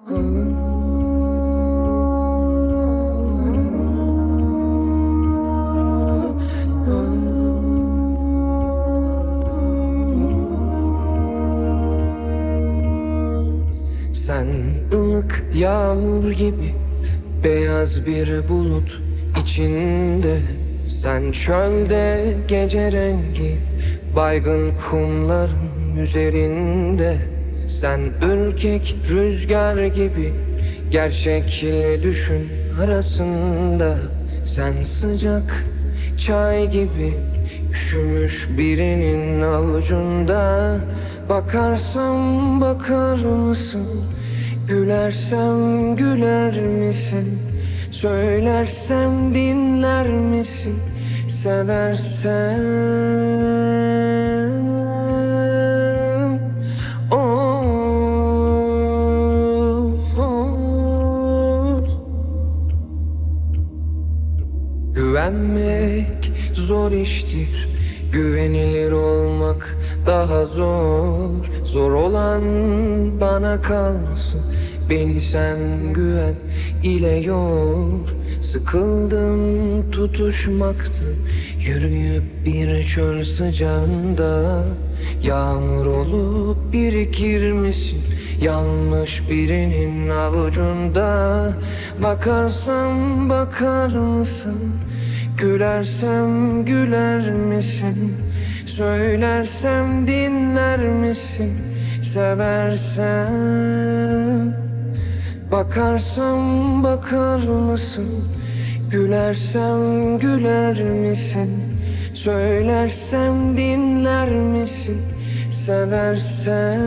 Sen ılık yağmur gibi Beyaz bir bulut içinde Sen çölde gece rengi Baygın kumların üzerinde Sen ürkek rüzgar gibi Gerçekle düşün arasında Sen sıcak çay gibi Üşümüş birinin avucunda Bakarsam bakar mısın? Gülersem güler misin? Söylersem dinler misin? Seversem Güvenmek zor iştir. Güvenilir olmak daha zor. Zor olan bana kalsın. Beni sen güven ile yor Sıkıldım tutuşmaktan Yürüyüp bir çöl sıcağında Yağmur olup birikir misin? Yanmış birinin avucunda Bakarsam bakar mısın? Gülersem güler misin? Söylersem dinler misin? Seversem Bakarsam bakar mısın? Gülersem güler misin? Söylersem dinler misin? Seversem